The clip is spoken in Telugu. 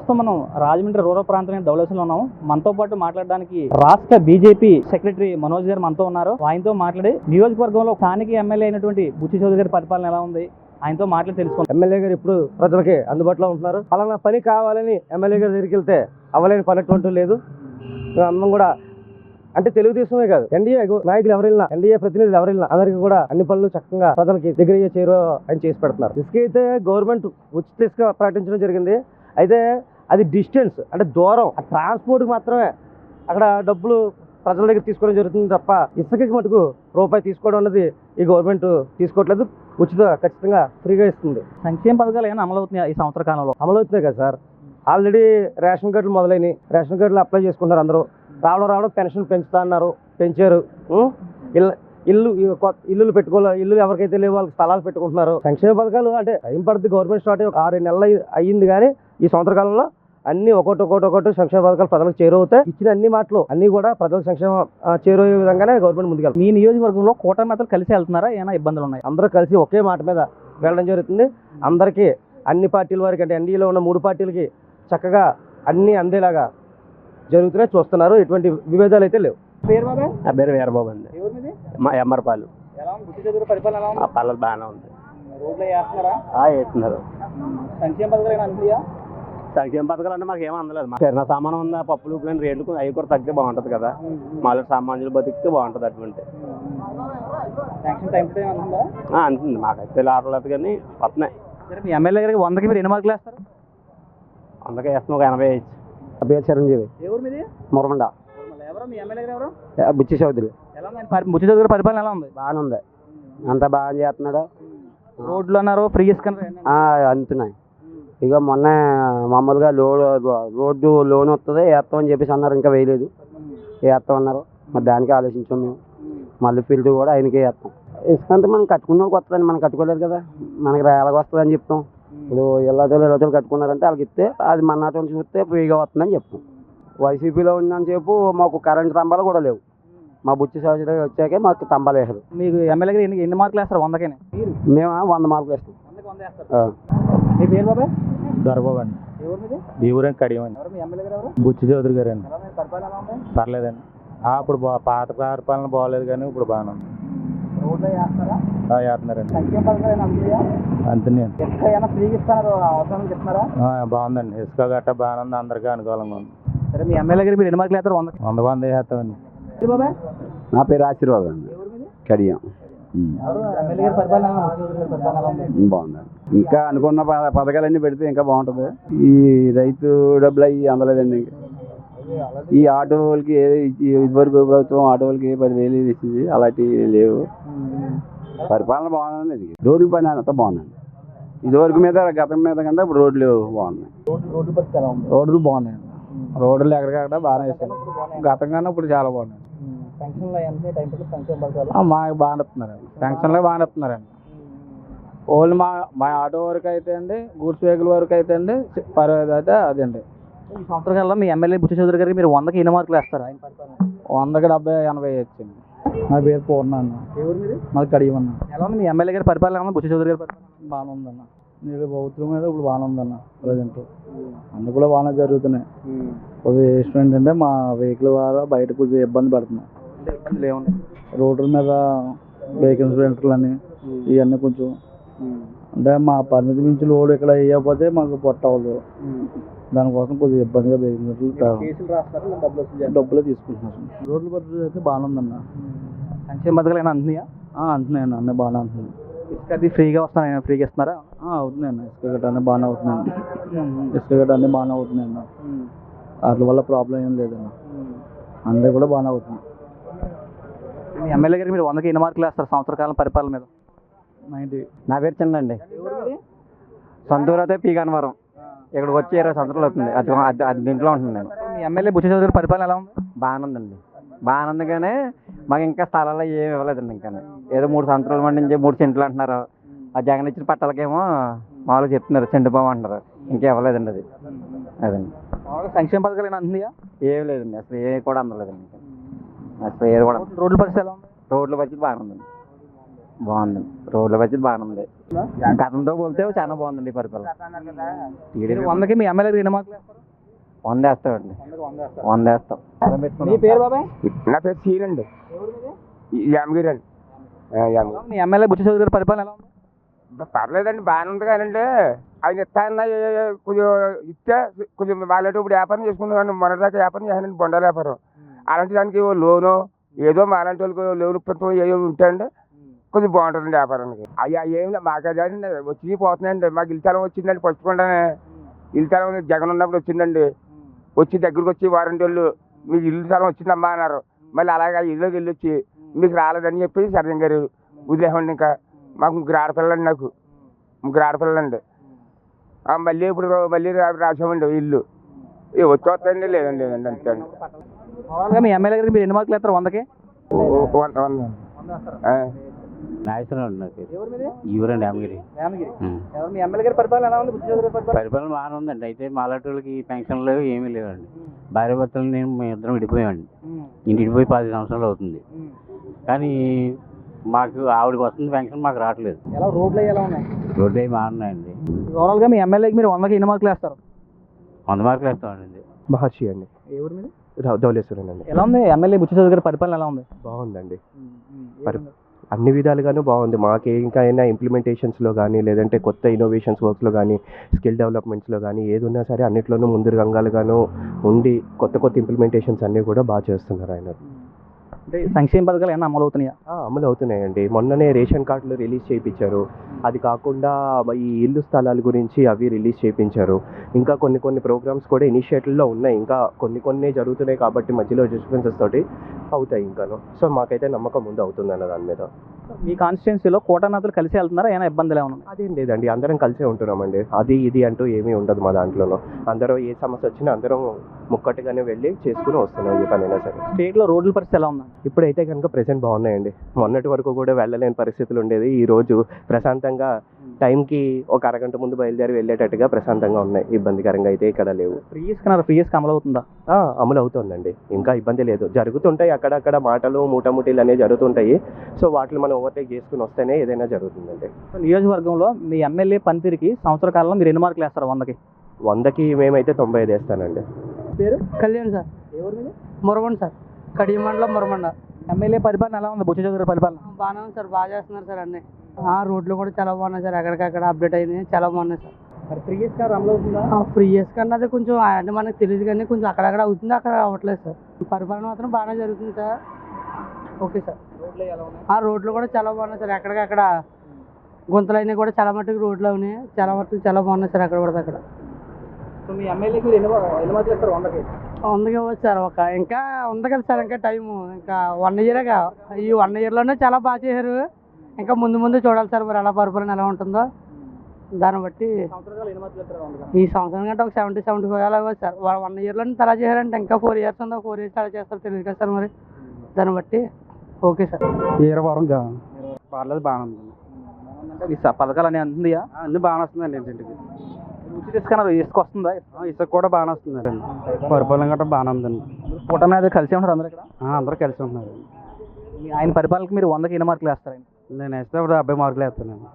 ప్రస్తుతం మనం రాజమండ్రి రూరల్ ప్రాంతం ధవళేశ్వరంలో ఉన్నాం మనతో పాటు మాట్లాడడానికి రాష్ట్ర బీజేపీ సెక్రటరీ మనోజ్ గారు మనతో ఉన్నారు. ఆయనతో మాట్లాడి నియోజకవర్గంలో స్థానిక ఎమ్మెల్యే అయినటువంటి బుచ్చి చౌదరి గారి పరిపాలన ఎలా ఉంది? ఆయనతో మాట్లాడి తెలుసుకోండి ఎమ్మెల్యే గారు ఇప్పుడు ప్రజలకి అందుబాటులో ఉంటున్నారు. పలానా పని కావాలని ఎమ్మెల్యే గారి దగ్గరికి వెళ్తే అవ్వలేని పని అటువంటి లేదు. అందరం కూడా అంటే తెలుగుదేశమే కాదు. ఎన్డీఏ నాయకులు ఎవరైనా ఎన్డీఏ ప్రతినిధులు ఎవరైనా అందరికీ కూడా అన్ని పనులు చక్కగా ప్రజలకి దగ్గర చేరు అని చేసి పెడుతున్నారు. ఇసుక అయితే గవర్నమెంట్ ఉచిత ఇసుక ప్రకటించడం జరిగింది. అయితే అది డిస్టెన్స్ అంటే దూరం ఆ ట్రాన్స్పోర్ట్కి మాత్రమే అక్కడ డబ్బులు ప్రజల దగ్గర తీసుకోవడం జరుగుతుంది తప్ప ఇసుకకి మటుకు రూపాయి తీసుకోవడం అన్నది ఈ గవర్నమెంట్ తీసుకోవట్లేదు. ఉచిత ఖచ్చితంగా ఫ్రీగా ఇస్తుంది. సంక్షేమ పథకాలు ఏమైనా అమలు అవుతున్నాయి ఈ సంవత్సర కాలంలో? అమలవుతున్నాయి కదా సార్. ఆల్రెడీ రేషన్ కార్డులు మొదలైనవి రేషన్ కార్డులు అప్లై చేసుకుంటారు అందరూ. రావడం రావడం పెన్షన్ పెంచుతా అన్నారు. పెంచారు? ఇల్లు ఇల్లు ఇల్లులు పెట్టుకోలే ఇల్లు ఎవరికైతే లేవు వాళ్ళకి స్థలాలు పెట్టుకుంటున్నారు. సంక్షేమ పథకాలు అంటే టైం పడుతుంది గవర్నమెంట్ స్టార్ట్ అయ్యి ఆరు నెలలు అయ్యి- అయ్యింది కానీ ఈ సంవత్సర కాలంలో అన్ని ఒకటి ఒకటి ఒకటి సంక్షేమ పథకాలు ప్రజలకు చేరువవుతాయి ఇచ్చిన అన్ని మాటలు అన్ని కూడా ప్రజల సంక్షేమ ఆ, చేరువయ్యే విధంగానే గవర్నమెంట్ ముందుకెళ్తాం మీ నియోజకవర్గంలో కూటమి నేతలు కలిసి వెళ్తున్నారా? ఏమైనా ఇబ్బందులు ఉన్నాయి? అందరూ కలిసి ఒకే మాట మీద వెళ్ళడం జరుగుతుంది. అందరికీ అన్ని పార్టీల వారికి అంటే ఎన్డీఏలో ఉన్న మూడు పార్టీలకి చక్కగా అన్ని అందేలాగా జరుగుతున్నాయి చూస్తున్నారు. ఎటువంటి విభేదాలు అయితే లేవు. పేరు బాబాయ్ నా పేరు వీరబాబు అండి. ఎవరి మీది? మా ఎమ్మరపాలు పల్లెలు బాగానే ఉంది. రోడ్లు వేస్తున్నారా? ఆ వేస్తున్నారు. సంక్షేమ పథకాలు అంటే మాకు ఏం అందలేదు. మా కిరాణా సామానం ఉందా పప్పులు ఉప్పులు రేట్లు అవి కూడా తగ్గితే బాగుంటుంది కదా. మాలో సామాన్యులు బతికితే బాగుంటుంది అటువంటి అంతుంది మాకైతే లారలేదు కానీ వస్తున్నాయి. మీ ఎమ్మెల్యే గారికి వందకి మీరు ఎన్ని మార్కులు వేస్తారు? అందుకే వేస్తున్నాం ఒక ఎనభై వేయచ్చు. పేరు చిరంజీవి. మురమండ. బుచ్చి చౌదరి. బుచ్చి చౌదరి పరిపాలన ఎలా ఉంది? బాగానే ఉంది అంతా బాగా చేస్తున్నాడు. రోడ్లు అన్నారు ఫ్రీ ఇసుక అందుతున్నాయి ఇక మొన్న మామూలుగా లోడ్ రోడ్డు లోన్ వస్తుంది వేస్తామని చెప్పేసి అన్నారు. ఇంకా వేయలేదు. వేస్తాం అన్నారు మరి దానికి ఆలోచించాం మేము. మళ్ళీ ఫీల్డ్ కూడా ఆయనకే వేస్తాం ఇసుక అంతా మనం కట్టుకున్న వాళ్ళకి వస్తుందని మనం కట్టుకోలేదు కదా. మనకి ఎలాగ వస్తుంది అని చెప్తాం. ఇప్పుడు ఇళ్ళతో ఇళ్ళతో కట్టుకున్నారంటే వాళ్ళకి ఇస్తే అది మన నాతో చూస్తే ఫ్రీగా వస్తుందని చెప్తాం. వైసీపీలో ఉన్నంతసేపు మాకు కరెంట్ స్తంభాలు కూడా లేవు. మా బుచ్చి సౌజరీ వచ్చాకే మాకు స్తంభాలు వేసారు మీకు ఎమ్మెల్యే గారు ఎన్ని ఎన్ని మార్కులు వేస్తారు? వందకేనే? మేము వంద మార్కులు వేస్తాం. మీ పేరు బాబాయ్? దొరబాబు అండి ఎవరు మీది ఈ ఊరేం కడియం అండి ఎవరు మీ ఎమ్మెల్యే గారు ఎవరు? బుచ్చి చౌదరి గారు అండి పర్లేదండి. ఆ, అప్పుడు బా పాత పరిపాలన బాగోలేదు కానీ ఇప్పుడు బాగానే ఉంది. వేస్తున్నారండి. బాగుందండి. ఇసుక గట్ట బాగానే ఉంది. అందరికీ అనుకూలంగా ఉంది. సరే మీ ఎమ్మెల్యే గారు మీరు ఎన్ని మార్కులు వేస్తారు? వందకి వంద వేస్తామండి. నా పేరు ఆశీర్వాదం అండి. కడియం. బాగుందండి. ఇంకా అనుకున్న ప- పథకాలన్నీ పెడితే ఇంకా బాగుంటుంది. ఈ రైతు డబ్బులు అవి అందలేదండి ఇంకా. ఈ ఆటో వాళ్ళకి ఏదో ఇదివరకు ప్రభుత్వం ఆటో వాళ్ళకి ఏ పదివేలు ఇది ఇచ్చింది అలాంటివి లేవు. పరిపాలన బాగుందండి ఇది. రోడ్ల పని అంతా బాగుందండి. ఇదివరకు మీద గతం మీద కంటే ఇప్పుడు రోడ్లు బాగున్నాయి. రోడ్లు ఉంది రోడ్లు బాగున్నాయండి రోడ్లు ఎక్కడికక్కడ బాగానే వేసాను గతం కన్నా ఇప్పుడు చాలా బాగున్నాయి. మాకు బాగానే ఇస్తున్నారండి పెన్షన్లు బాగానే ఇస్తున్నారండి ఓన్లీ మా మా ఆటో వరకు అయితే అండి గూడ్స్ వెహికల్ వరకు అయితే అండి పర్వాలేదు అయితే అదండి ఈ సంవత్సరాల్లో మీ ఎమ్మెల్యే బుచ్చి చౌదరి గారికి మీరు వందకి ఎన్ని మార్కులు వేస్తారు? ఆయన పరిపాలన. వందకి డెబ్బై ఎనభై వచ్చింది నా పేరు పూర్ణ అన్న. ఎవరు మీది? మాది కడియమన్న. ఎలా ఉంది మీ ఎమ్మెల్యే గారి పరిపాలన? బుచ్చి చౌదరి గారి పరిపాలన? బాగానే ఉందన్న నీళ్ళు ప్రభుత్వం మీద ఇప్పుడు బాగానే ఉందన్న ప్రజెంట్ అన్ని కూడా బాగానే జరుగుతున్నాయి. ఒక ఇష్టం ఏంటంటే మా వెహికల్ ద్వారా బయట కొంచెం ఇబ్బంది పడుతున్నాం ఇబ్బందులు ఏమున్నాయి? రోడ్ల మీద వెహికల్స్ రెంటర్లు అని ఇవన్నీ కొంచెం అంటే మా పరిమితి మించి లోడ్ ఇక్కడ వేయకపోతే మాకు పొట్ట అవ్వదు. దానికోసం కొంచెం ఇబ్బందిగా పెరిగినట్లు డబ్బులు వసూలు చేస్తారు? డబ్బులే తీసుకుంటున్నాం. రోడ్ల పరిస్థితి అయితే బాగానే ఉందన్న సంక్షేమ పథకాలు ఏమైనా అందుతున్నాయా ఆ, అంటున్నాయండి అన్నీ. బాగానే అంటున్నాయి. ఇసుక అది ఫ్రీగా వస్తాను ఫ్రీగా ఇస్తున్నారా? అవుతున్నాయండి ఇసుక గట్ట అన్నీ బాగానే అవుతున్నాయండి ఇసుక గట్ట అన్నీ బాగానే అవుతున్నాయండి వాటి వల్ల ప్రాబ్లం ఏం లేదన్న. అందరూ కూడా బాగానే అవుతున్నాయి. మీ ఎమ్మెల్యే గారికి మీరు వందకి ఎన్ని మార్కులు వేస్తారు సంవత్సర కాలం పరిపాలన మీద? నా పేరు చందండి సొంతూరు అయితే పీ గన్నవరం ఇక్కడికి వచ్చి ఇరవై సంవత్సరాలు అవుతుంది అది అది- అది దీంట్లో ఉంటున్నాను నేను. మీ ఎమ్మెల్యే బుచ్చి చౌదరి గారి పరిపాలన ఎలా ఉంది? బాగానే ఉందండి. బాగానే ఉంది కానీ మాకు ఇంకా స్థలాలు ఏమి ఇవ్వలేదండి ఇంకా. ఏదో మూడు సంవత్సరాల మంది నుంచి మూడు సెంట్లు అంటున్నారు. ఆ జగన్ ఇచ్చిన పట్టాలకేమో మామూలుగా చెప్తున్నారు. సెంటు బాబు అంటున్నారు ఇంకా ఇవ్వలేదండి అది. అదండి. మామూలుగా సంక్షేమ పథకాలు ఏమైనా అందుతున్నాయా ఏమి లేదండి. అసలు ఏ కూడా అందలేదండి ఇంకా. అసలు ఏది కూడా రోడ్ల పరిస్థితి ఎలా ఉంది? రోడ్ల పరిస్థితి బాగానే ఉందండి. బాగుంది. రోడ్ల పరిస్థితి బాగానే ఉంది గతంతో పోలితే చాలా బాగుందండి ఈ పరిపాలన. మీరు వందకి మీ ఎమ్మెల్యే ఎన్ని మార్కులు వేస్తారు? వందేస్తామండి వందేస్తాం. మీ పేరు బాబాయ్? నా పేరు అండి. యామగిరి అండి. మీ ఎమ్మెల్యే బుచ్చి చౌదరి గారి పరిపాలన ఎలా ఉంది? పర్లేదండి బాగానే ఉంది కానండి. ఆయన ఇస్తానన్నా కొంచెం ఇస్తే కొంచెం వాళ్ళతో ఇప్పుడు వ్యాపారం చేసుకున్నాను మొన్నటిదాకా వ్యాపారం చేశానండి బొండాల వ్యాపారం. అలాంటి దానికి లోను ఏదో మా అలాంటి వాళ్ళకి లోన్ ఇప్పించడం ఏదో ఉంటాయండి కొంచెం బాగుంటుందండి వ్యాపారానికి. అయ్యా ఏం లేదు మాకు అదేండి వచ్చి పోతున్నాయండి. మాకు ఇల్తాలం వచ్చిందండి పచ్చుకుంటానే ఇల్తాలం జగన్ ఉన్నప్పుడు వచ్చిందండి. వచ్చి దగ్గరికి వచ్చి వారంటీ వాళ్ళు మీకు ఇల్లు స్థలం వచ్చిందమ్మా అన్నారు. మళ్ళీ అలాగే ఇల్లుకి వెళ్ళి వచ్చి మీకు రాలేదని చెప్పి సరైన గారు వదిలేమండి ఇంకా. మాకు ముగ్గురు ఆడపిల్లండి నాకు. ముగ్గురు ఆడపిల్లండి మళ్ళీ ఇప్పుడు మళ్ళీ రాసామండి ఇల్లు. ఏ వచ్చి వస్తాయండి లేదండి లేదండి అంతే అండి మీ ఎమ్మెల్యే గారికి మీరు ఎన్ని మార్కులు వేస్తారు? వందకి? వంద వంద. నాగేశ్వరరావు నా పేరు. మీది? యామగిరి. పరిపాలన ఎలా ఉంది? బుచ్చి చౌదరి గారి పరిపాలన? పరిపాలన బాగానే ఉందండి. అయితే మాలాంటి వాళ్ళకి పెన్షన్ లేవు ఏమీ లేవండి. భార్య భర్తలు నేను మేము ఇద్దరం విడిపోయామండి. ఇంటి విడిపోయి పది సంవత్సరాలు అవుతుంది. కానీ మాకు ఆవిడకి వస్తుంది పెన్షన్ మాకు రావట్లేదు. ఎలా? రోడ్లు అవి ఎలా ఉన్నాయి? రోడ్డు అవి బాగున్నాయండి ఓవరాల్గా మీ ఎమ్మెల్యేకి మీరు వందకి ఎన్ని మార్కులు వేస్తారు? వంద మార్కులు వేస్తామండి. మహర్షి అండి. ఎవరు మీద? ధవలేశ్వరన్ అండి. ఎలా ఉంది? ఎమ్మెల్యే బుచ్చి చౌదరి గారి పరిపాలన ఎలా ఉంది? బాగుందండి. పరి- అన్ని విధాలుగాను బాగుంది. మాకు ఇంకా అయినా ఇంప్లిమెంటేషన్స్లో కానీ లేదంటే కొత్త ఇన్నోవేషన్స్ వర్క్స్లో కానీ స్కిల్ డెవలప్మెంట్స్లో కానీ ఏది ఉన్నా సరే అన్నిట్లోనూ ముందు రంగాలుగాను ఉండి కొత్త కొత్త ఇంప్లిమెంటేషన్స్ అన్నీ కూడా బాగా చేస్తున్నారు ఆయన. అంటే సంక్షేమ పథకాలు ఏమైనా అమలు అవుతున్నాయా అమలు అవుతున్నాయండి మొన్ననే రేషన్ కార్డులు రిలీజ్ చేయించారు. అది కాకుండా ఈ ఇల్లు స్థలాల గురించి అవి రిలీజ్ చేయించారు. ఇంకా కొన్ని కొన్ని ప్రోగ్రామ్స్ కూడా ఇనిషియేటివ్లో ఉన్నాయి. ఇంకా కొన్ని కొన్ని జరుగుతున్నాయి కాబట్టి మధ్యలో డిస్టర్బెన్సెస్ తోటి అవుతాయి ఇంకాను. సో మాకైతే నమ్మకం ముందు అవుతుంది అన్న దాని మీద. మీ కాన్స్టిట్యున్సీలో కోటనాథులు కలిసి వెళ్తున్నారా? ఏమైనా ఇబ్బందులు ఏమైనా అదేం లేదండి అందరం కలిసే ఉంటున్నామండి. అది ఇది అంటూ ఏమీ ఉండదు మా దాంట్లోనూ అందరూ ఏ సమస్య వచ్చినా అందరం ముక్కట్టుగానే వెళ్ళి చేసుకుని వస్తున్నాం ఏ పనైనా సరే. స్టేట్లో రోడ్ల పరిస్థితి ఎలా ఉంది ఇప్పుడైతే కనుక ప్రెసెంట్ బాగున్నాయండి. మొన్నటి వరకు కూడా వెళ్ళలేని పరిస్థితులు ఉండేది. ఈ రోజు ప్రశాంతంగా టైంకి ఒక అరగంట ముందు బయలుదేరి వెళ్ళేటట్టుగా ప్రశాంతంగా ఉన్నాయి. ఇబ్బందికరంగా అయితే ఇక్కడ లేవు. ఫ్రీ ఇసుకన్నారు ఫ్రీ ఇసుక అమలు అవుతుందా ఆ, అమలు అవుతుందండి ఇంకా ఇబ్బంది లేదు. జరుగుతుంటాయి అక్కడక్కడ మాటలు మూటముటీలు అనేవి జరుగుతుంటాయి. సో వాటిని మనం ఓవర్టేక్ చేసుకుని వస్తేనే ఏదైనా జరుగుతుందండి. సో నియోజకవర్గంలో మీ ఎమ్మెల్యే పనితీరుకి సంవత్సర కాలంలో మీరు ఎన్ని మార్కులు వేస్తారు వందకి? వందకి మేమైతే తొంభై ఐదు వేస్తానండి. పేరు? కళ్యాణ్ సార్. ఎవరు సార్. కడియ మండలం మురమండ. ఎమ్మెల్యే పరిపాలన ఎలా ఉంది? బుచ్చి చౌదరి పరిపాలన? బాగానే ఉంది సార్ బాగా చేస్తున్నారు సార్ అన్ని. రోడ్లు కూడా చాలా బాగున్నాయి సార్. ఎక్కడికక్కడ అప్డేట్ అయింది చాలా బాగున్నాయి సార్. ఫ్రీ అమలు అవుతుందా ఫ్రీ కన్నా అది కొంచెం అంటే మనకు తెలియదు కానీ కొంచెం అక్కడక్కడ అవుతుంది అక్కడ అవ్వట్లేదు సార్. పరిపాలన మాత్రం బాగానే జరుగుతుంది సార్. Okay sir. ఆ రోడ్లు కూడా చాలా బాగున్నాయి సార్. ఎక్కడికక్కడ గుంతలు అయినాయి కూడా చాలా మట్టుకు రోడ్లు ఉన్నాయి. చాలా మట్టుకు చాలా బాగున్నాయి సార్. అక్కడ. కూడా అక్కడ వందకి. ఉంది కావచ్చు సార్. ఒక ఇంకా ఉంది కదా సార్. ఇంకా టైము. ఇంకా వన్ ఇయరేగా ఈ వన్ ఇయర్లోనే చాలా బాగా చేశారు. ఇంకా ముందు ముందు చూడాలి సార్ మరి ఎలా పరిపాలన ఎలా ఉంటుందో. దాన్ని బట్టి ఈ సంవత్సరం కంటే ఒక సెవెంటీ సెవెంటీ ఫైవ్ అలా సార్. వన్ ఇయర్లోనే తలా చేశారంటే ఇంకా ఫోర్ ఇయర్స్ ఉందో ఫోర్ ఇయర్స్ అలా చేస్తారు తెలియదు కదా సార్ మరి. దాన్ని బట్టి ఓకే సార్. ఈరవరం పర్లేదు బాగానే అంటే స- పథకాలు అన్నీ అందిందియా అన్ని బాగానే వస్తుందండి ఇంటింటికి. ఉచిత ఇసుక వస్తుందా? ఇసుక కూడా బాగానే వస్తుందండి. పరిపాలన గట్రా బాగానే ఉందండి. కూటమి అది కలిసి ఉంటారు అందరు ఇక్కడ? అందరూ కలిసి ఉంటున్నారు. ఆయన పరిపాలనకి మీరు వందకి ఎన్ని మార్కులు వేస్తారండి? నేను వేస్తే ఇప్పుడు డెబ్బై మార్కులు వేస్తానండి.